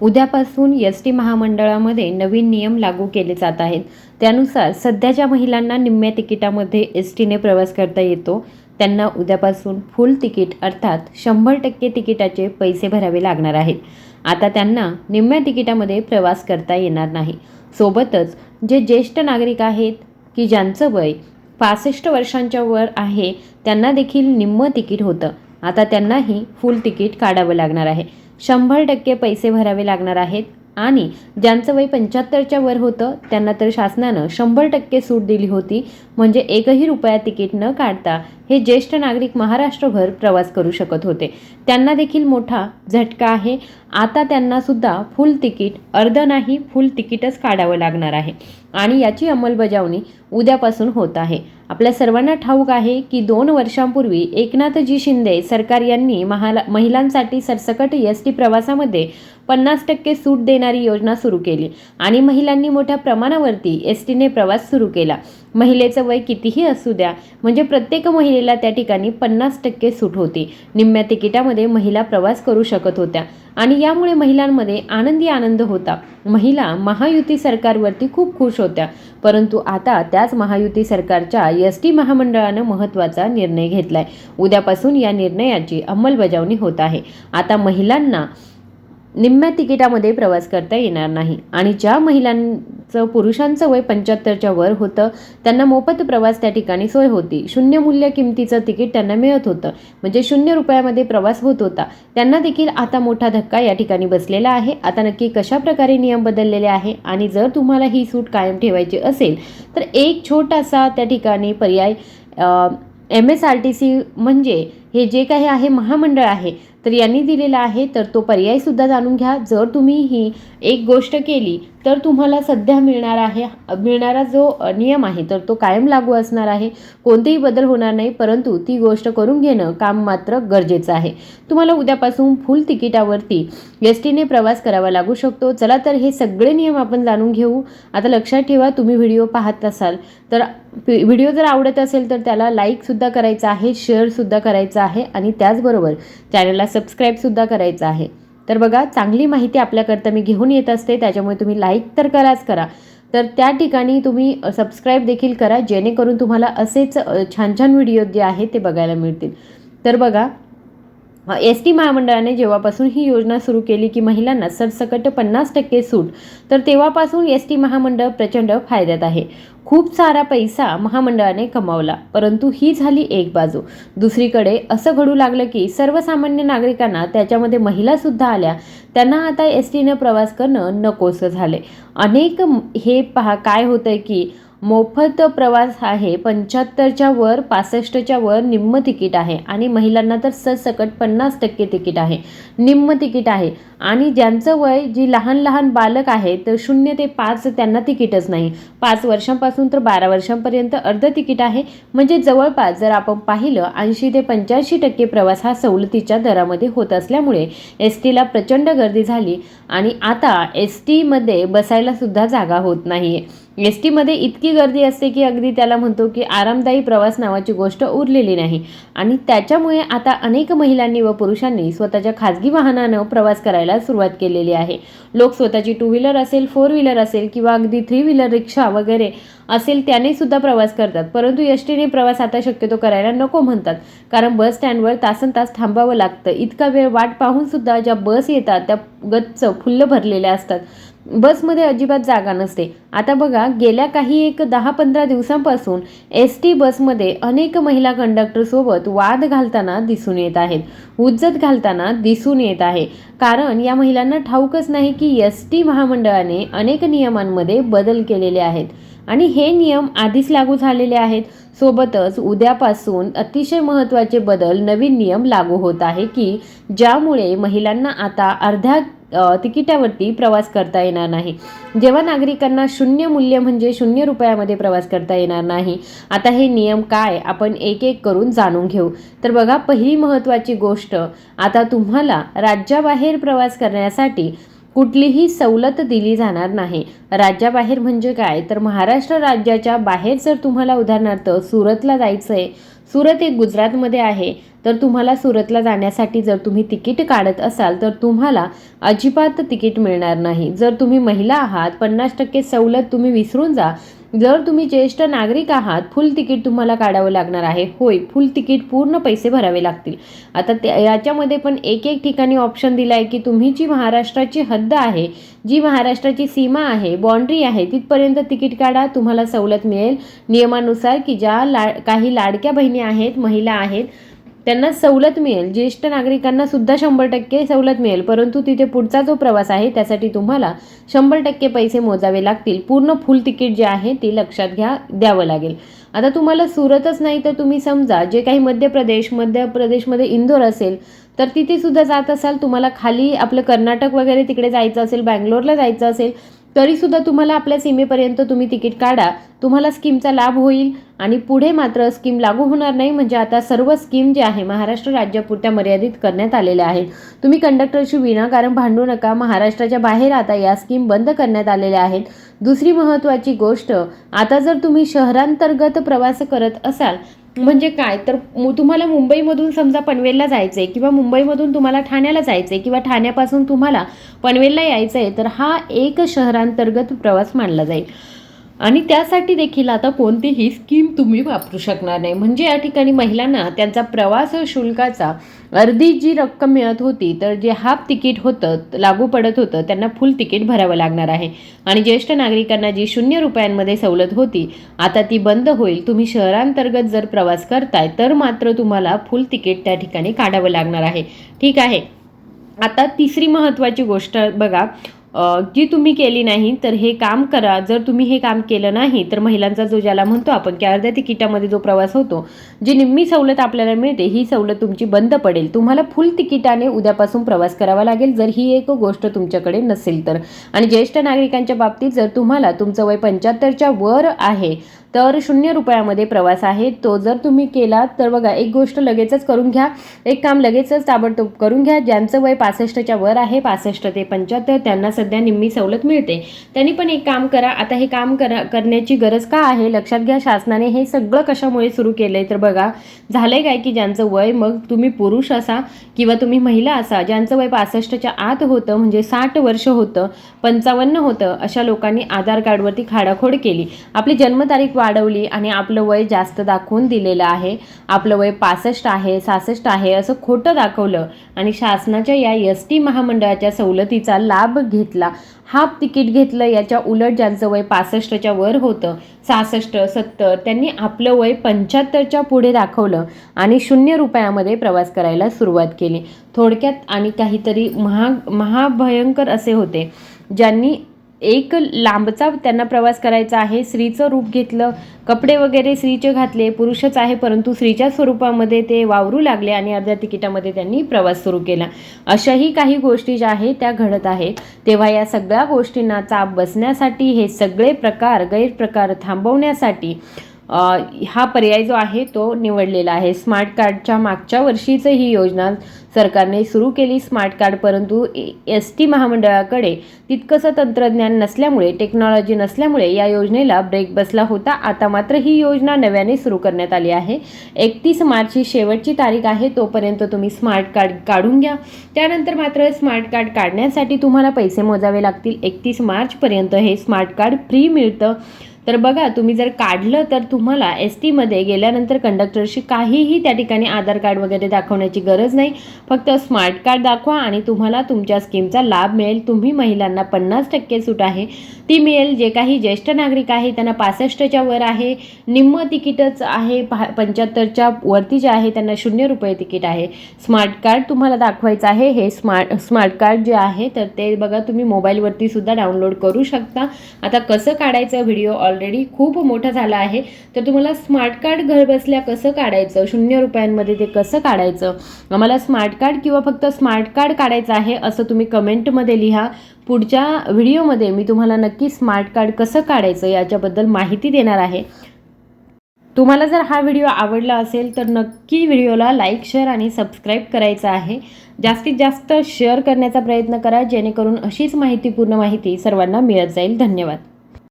उद्यापासून S T महामंडळामध्ये नवीन नियम लागू केले जात आहेत. त्यानुसार सध्याच्या महिलांना निम्म्या तिकिटामध्ये एस टीने प्रवास करता येतो. त्यांना उद्यापासून फुल तिकीट अर्थात शंभर टक्के तिकिटाचे पैसे भरावे लागणार आहेत. आता त्यांना निम्म्या तिकिटामध्ये प्रवास करता येणार नाही. सोबतच जे ज्येष्ठ नागरिक आहेत की ज्यांचं वय पासष्ट वर्षांच्या वर आहे त्यांना देखील निम्मं तिकीट होतं. आता त्यांनाही फुल तिकीट काढावं लागणार आहे. शंभर टक्के पैसे भरावे लागणार आहेत. आणि ज्यांचं वय पंच्याहत्तरच्या वर होतं त्यांना तर शासनानं शंभर टक्के सूट दिली होती. म्हणजे एकही रुपया तिकीट न काढता हे ज्येष्ठ नागरिक महाराष्ट्रभर प्रवास करू शकत होते. त्यांना देखील मोठा झटका आहे. आता त्यांना सुद्धा फुल तिकीट अर्ध नाही फुल तिकीटच काढावं लागणार आहे. आणि याची अंमलबजावणी उद्यापासून होत आहे. आपल्या सर्वांना ठाऊक आहे की दोन वर्षांपूर्वी एकनाथजी शिंदे सरकार यांनी महाला महिलांसाठी सरसकट एस टी प्रवासामध्ये पन्नास टक्के सूट देणारी योजना सुरू केली आणि महिलांनी मोठ्या प्रमाणावरती एस टीने प्रवास सुरू केला. महिलेचं वय कितीही असू द्या म्हणजे प्रत्येक महिलेला त्या ठिकाणी पन्नास टक्के सूट होती. निम्म्या तिकिटामध्ये महिला प्रवास करू शकत होत्या आणि यामुळे महिलांमध्ये आनंदी आनंद होता. महिला महायुती सरकारवरती खूप खुश होत्या परंतु आता त्याच महायुती सरकारच्या एस टी महामंडळानं महत्त्वाचा निर्णय घेतलाय. उद्यापासून या निर्णयाची अंमलबजावणी होत आहे. आता महिलांना निम्म्या तिकिटामध्ये प्रवास करता येणार नाही आणि ज्या महिलां चं पुरुषांचं वय पंच्याहत्तरच्या वर होतं. त्यांना मोफत प्रवास त्या ठिकाणी सोय होती. शून्य मूल्य किमतीचं तिकीट त्यांना मिळत होतं. म्हणजे शून्य रुपयामध्ये प्रवास होत होता. त्यांना देखील आता मोठा धक्का या ठिकाणी बसलेला आहे. आता नक्की कशा प्रकारे नियम बदललेले आहे? आणि जर तुम्हाला ही सूट कायम ठेवायची असेल तर एक छोटासा त्या ठिकाणी पर्याय M S R T C म्हणजे हे जे काही आहे महामंडळ आहे तर यांनी दिलेला आहे तर तो पर्यायसुद्धा जाणून घ्या. जर तुम्ही ही एक गोष्ट केली तर तुम्हाला सध्या मिळणार आहे मिळणारा जो नियम आहे तर तो कायम लागू असणार आहे. कोणतेही बदल होणार नाही परंतु ती गोष्ट करून घेणं काम मात्र गरजेचं आहे. तुम्हाला उद्यापासून फुल तिकिटावरती एस टीने प्रवास करावा लागू शकतो. चला तर हे सगळे नियम आपण जाणून घेऊ. आता लक्षात ठेवा तुम्ही व्हिडिओ पाहत असाल तर व्हिडिओ जर आवडत असेल तर त्याला लाईकसुद्धा करायचा आहे शेअरसुद्धा करायचा आहे. आणि त्याचबरोबर चॅनलला सबस्क्राईबसुद्धा करायचं आहे. तर बघा चांगली माहिती आपल्याकरता मी घेऊन येत असते त्याच्यामुळे तुम्ही लाईक तर कराच करा. तर त्या ठिकाणी तुम्ही सबस्क्राईब देखील करा जेणेकरून तुम्हाला असेच छान छान व्हिडिओ जे आहेत ते बघायला मिळतील. तर बघा एस टी महामंडळाने जेव्हापासून ही योजना सुरू केली की महिलांना सरसकट पन्नास टक्के सूट तर तेव्हापासून एस टी महामंडळ प्रचंड फायद्यात आहे. खूप सारा पैसा महामंडळाने कमावला परंतु ही झाली एक बाजू. दुसरीकडे असं घडू लागलं की सर्वसामान्य नागरिकांना त्याच्यामध्ये महिलासुद्धा आल्या त्यांना आता एस टीनं प्रवास करणं नकोसं झाले अनेक हे पहा काय होतं की मोफत प्रवास आहे. पंच्याहत्तरच्या वर पासष्टच्या वर निम्म तिकीट आहे. आणि महिलांना तर सरसकट पन्नास टक्के तिकीट आहे. निम्म तिकीट आहे. आणि ज्यांचं वय जी लहान लहान बालक आहे तर शून्य ते पाच त्यांना तिकीटच नाही. पाच वर्षांपासून तर बारा वर्षांपर्यंत अर्ध तिकीट आहे. म्हणजे जवळपास जर आपण पाहिलं ऐंशी ते पंच्याऐंशी टक्के प्रवास हा सवलतीच्या दरामध्ये होत असल्यामुळे एस टीला प्रचंड गर्दी झाली. आणि आता एस टीमध्ये बसायला सुद्धा जागा होत नाही आहे एस टीमध्ये इतकी गर्दी असते की अगदी त्याला म्हणतो की आरामदायी प्रवास नावाची गोष्ट उरलेली नाही. आणि त्याच्यामुळे आता अनेक महिलांनी व पुरुषांनी स्वतःच्या खाजगी वाहनानं प्रवास करायला सुरुवात केलेली आहे. लोक स्वतःची टू व्हीलर असेल फोर व्हीलर असेल किंवा अगदी थ्री व्हीलर रिक्षा वगैरे असेल त्याने सुद्धा प्रवास करतात. परंतु एस टीने प्रवास आता शक्यतो करायला नको म्हणतात. कारण बस स्टँडवर तासन तास थांबावं लागतं. इतका वेळ वाट पाहून सुद्धा ज्या बस येतात त्या गच्च फुल्ल भरलेल्या असतात. बसमध्ये अजिबात जागा नसते. आता बघा गेल्या काही एक दहा पंधरा दिवसांपासून एस टी बसमध्ये अनेक महिला कंडक्टरसोबत वाद घालताना दिसून येत आहेत. उज्जत घालताना दिसून येत आहे. कारण या महिलांना ठाऊकच नाही की एस टी महामंडळाने अनेक नियमांमध्ये बदल केलेले आहेत. आणि हे नियम आधीच लागू झालेले आहेत. सोबतच उद्यापासून अतिशय महत्त्वाचे बदल नवीन नियम लागू होत आहे की ज्यामुळे महिलांना आता अर्ध्या तिकिटावरती प्रवास करता येणार नाही. जेव्हा नागरिकांना शून्य मूल्य म्हणजे शून्य रुपयामध्ये प्रवास करता येणार नाही आता हे नियम काय आपण एक एक करून जाणून घेऊ. तर बघा पहिली महत्त्वाची गोष्ट आता तुम्हाला राज्याबाहेर प्रवास करण्यासाठी कुठलीही सवलत दिली जाणार नाही. राज्याबाहेर म्हणजे काय? तर महाराष्ट्र राज्याच्या बाहेर जर तुम्हाला उदाहरणार्थ सुरतला जायचं आहे सुरत एक गुजरातमध्ये आहे तर तुम्हाला सुरतला जाण्यासाठी जर तुम्ही तिकीट काढत असाल तर तुम्हाला अजिबात तिकीट मिळणार नाही. जर तुम्ही महिला आहात पन्नास टक्के सवलत तुम्ही विसरून जा. जर तुम्ही ज्येष्ठ नागरिक आहात फुल तिकीट तुम्हाला काढावं लागणार आहे. होय फुल तिकीट पूर्ण पैसे भरावे लागतील. आता त्या याच्यामध्ये पण एक एक ठिकाणी ऑप्शन दिला आहे की तुम्ही जी महाराष्ट्राची हद्द आहे जी महाराष्ट्राची सीमा आहे बाँड्री आहे तिथपर्यंत तिकीट काढा तुम्हाला सवलत मिळेल. नियमानुसार की ज्या ला काही लाडक्या बहिणी आहेत महिला आहेत त्यांना सवलत मिळेल. ज्येष्ठ नागरिकांना सुद्धा शंभर टक्के सवलत मिळेल. परंतु तिथे पुढचा जो प्रवास आहे त्यासाठी तुम्हाला शंभर टक्के पैसे मोजावे लागतील. पूर्ण फुल तिकीट जे आहे ते लक्षात घ्या द्यावं लागेल. आता तुम्हाला सुरतच नाही तर तुम्ही समजा जे काही मध्य प्रदेश मध्य प्रदेशमध्ये इंदोर असेल तर तिथे सुद्धा जात असाल तुम्हाला खाली आपलं कर्नाटक वगैरे तिकडे जायचं असेल बँगलोरला जायचं असेल तरीसुद्धा तुम्हाला आपल्या सीमेपर्यंत तुम्ही तिकीट काढा. तुम्हाला स्कीमचा लाभ होईल आणि पुढे मात्र स्कीम लागू होणार नाही. म्हणजे आता सर्व स्कीम जे आहे महाराष्ट्र राज्यापुरत्या मर्यादित करण्यात आलेल्या आहेत. तुम्ही कंडक्टरशी विनाकारण भांडू नका. महाराष्ट्राच्या बाहेर आता या स्कीम बंद करण्यात आलेल्या आहेत. दुसरी महत्त्वाची गोष्ट आता जर तुम्ही शहरांतर्गत प्रवास करत असाल म्हणजे काय? तर तुम्हाला मुंबईमधून समजा पनवेलला जायचं आहे किंवा मुंबईमधून तुम्हाला ठाण्याला जायचं आहे किंवा ठाण्यापासून तुम्हाला पनवेलला यायचं आहे तर हा एक शहरांतर्गत प्रवास मानला जाईल. आणि त्यासाठी देखील आता कोणतीही स्कीम तुम्ही वापरू शकणार नाही. म्हणजे या ठिकाणी महिलांना त्यांचा प्रवास शुल्काचा अर्धी जी रक्कम मिळत होती तर जे हाफ तिकीट होतं लागू पडत होतं त्यांना फुल तिकीट भरावं लागणार आहे. आणि ज्येष्ठ नागरिकांना जी शून्य रुपयांमध्ये सवलत होती आता ती बंद होईल. तुम्ही शहरांतर्गत जर प्रवास करताय तर मात्र तुम्हाला फुल तिकीट त्या ठिकाणी काढावं लागणार आहे. ठीक आहे. आता तिसरी महत्त्वाची गोष्ट बघा. जी तुम्ही केली नाही तर हे काम करा. जर तुम्ही हे काम केलं नाही तर महिलांचा जो ज्याला म्हणतो आपण की अर्ध्या तिकिटामध्ये जो प्रवास होतो जी निम्मी सवलत आपल्याला मिळते ही सवलत तुमची बंद पडेल. तुम्हाला फुल तिकिटाने उद्यापासून प्रवास करावा लागेल जर ही एक गोष्ट तुमच्याकडे नसेल तर. आणि ज्येष्ठ नागरिकांच्या बाबतीत जर तुम्हाला तुमचं वय पंच्याहत्तरच्या वर आहे तर शून्य रुपयामध्ये प्रवास आहे. तो जर तुम्ही केला तर बघा एक गोष्ट लगेचच करून घ्या. एक काम लगेचच ताबडतोब करून घ्या. ज्यांचं वय पासष्टच्या वर आहे पासष्ट ते पंच्याहत्तर त्यांना सध्या निम्मी सवलत मिळते. त्यांनी पण एक काम करा आता हे काम करा करण्याची गरज का आहे? लक्षात घ्या शासनाने हे सगळं कशामुळे सुरू केलं आहे तर बघा झालंय काय की ज्यांचं वय मग तुम्ही पुरुष असा किंवा तुम्ही महिला असा ज्यांचं वय पासष्टच्या आत होतं म्हणजे साठ वर्ष होतं पंचावन्न होतं अशा लोकांनी आधार कार्डवरती खाडाखोड केली. आपली जन्मतारीख वाढवली आणि आपलं वय जास्त दाखवून दिलेलं आहे. आपलं वय पासष्ट आहे सासष्ट आहे असं खोटं दाखवलं. आणि शासनाच्या या एस टी महामंडळाच्या सवलतीचा लाभ घेत घेतला. हाफ तिकीट घेतलं याच्या उलट ज्यांचं वय पासष्टच्या वर होतं सहासष्ट सत्तर त्यांनी आपलं वय पंच्याहत्तरच्या पुढे दाखवलं आणि शून्य रुपयामध्ये प्रवास करायला सुरुवात केली. थोडक्यात आणि काहीतरी महा महाभयंकर असे होते ज्यांनी एक लांबचा त्यांना प्रवास करायचा आहे. स्त्रीचं रूप घेतलं कपडे वगैरे स्त्रीचे घातले पुरुषच आहे परंतु स्त्रीच्या स्वरूपामध्ये ते वावरू लागले आणि अर्ध्या तिकिटामध्ये त्यांनी प्रवास सुरू केला. अशाही काही गोष्टी ज्या आहेत त्या घडत आहेत. तेव्हा या सगळ्या गोष्टींना चाप बसण्यासाठी हे सगळे प्रकार गैरप्रकार थांबवण्यासाठी हा पर्याय जो आहे तो निवडलेला आहे. स्मार्ट कार्डच्या मागच्या वर्षीच ही योजना सरकारने सुरू केली स्मार्ट कार्ड परंतु एस टी महामंडळाकडे तितकंसं तंत्रज्ञान नसल्यामुळे टेक्नॉलॉजी नसल्यामुळे या योजनेला ब्रेक बसला होता. आता मात्र ही योजना नव्याने सुरू करण्यात आली आहे. एकतीस मार्च ही शेवटची तारीख आहे तोपर्यंत तुम्ही स्मार्ट कार्ड काढून घ्या. त्यानंतर मात्र स्मार्ट कार्ड काढण्यासाठी तुम्हाला पैसे मोजावे लागतील. एकतीस मार्चपर्यंत हे स्मार्ट कार्ड फ्री मिळतं. तर बघा तुम्ही जर काढलं तर तुम्हाला एस टीमध्ये गेल्यानंतर कंडक्टरशी काहीही त्या ठिकाणी आधार कार्ड वगैरे दाखवण्याची गरज नाही. फक्त स्मार्ट कार्ड दाखवा आणि तुम्हाला तुमच्या स्कीमचा लाभ मिळेल. तुम्ही महिलांना पन्नास टक्के सूट आहे. ती मिळेल जे काही ज्येष्ठ नागरिक आहे त्यांना पासष्टच्या वर आहे. निम्म तिकीटच आहे पहा पंच्याहत्तरच्या वरती जे आहे त्यांना शून्य रुपये तिकीट आहे. स्मार्ट कार्ड तुम्हाला दाखवायचं आहे. हे स्मार्ट स्मार्ट कार्ड जे आहे तर ते बघा तुम्ही मोबाईलवरती सुद्धा डाउनलोड करू शकता. आता कसं काढायचं व्हिडिओ ऑल ऑलरेडी खूप मोठा झाला आहे. तर तुम्हाला स्मार्ट कार्ड घरबसल्या कसं काढायचं? शून्य रुपयांमध्ये ते कसं काढायचं? आम्हाला स्मार्ट कार्ड किंवा फक्त स्मार्ट कार्ड काढायचं आहे असं तुम्ही कमेंटमध्ये लिहा. पुढच्या व्हिडिओमध्ये मी तुम्हाला नक्की स्मार्ट कार्ड कसं काढायचं याच्याबद्दल माहिती देणार आहे. तुम्हाला जर हा व्हिडिओ आवडला असेल तर नक्की व्हिडिओला लाईक शेअर आणि सबस्क्राईब करायचं आहे. जास्तीत जास्त शेअर करण्याचा प्रयत्न करा जेणेकरून अशीच माहितीपूर्ण माहिती सर्वांना मिळत जाईल. धन्यवाद.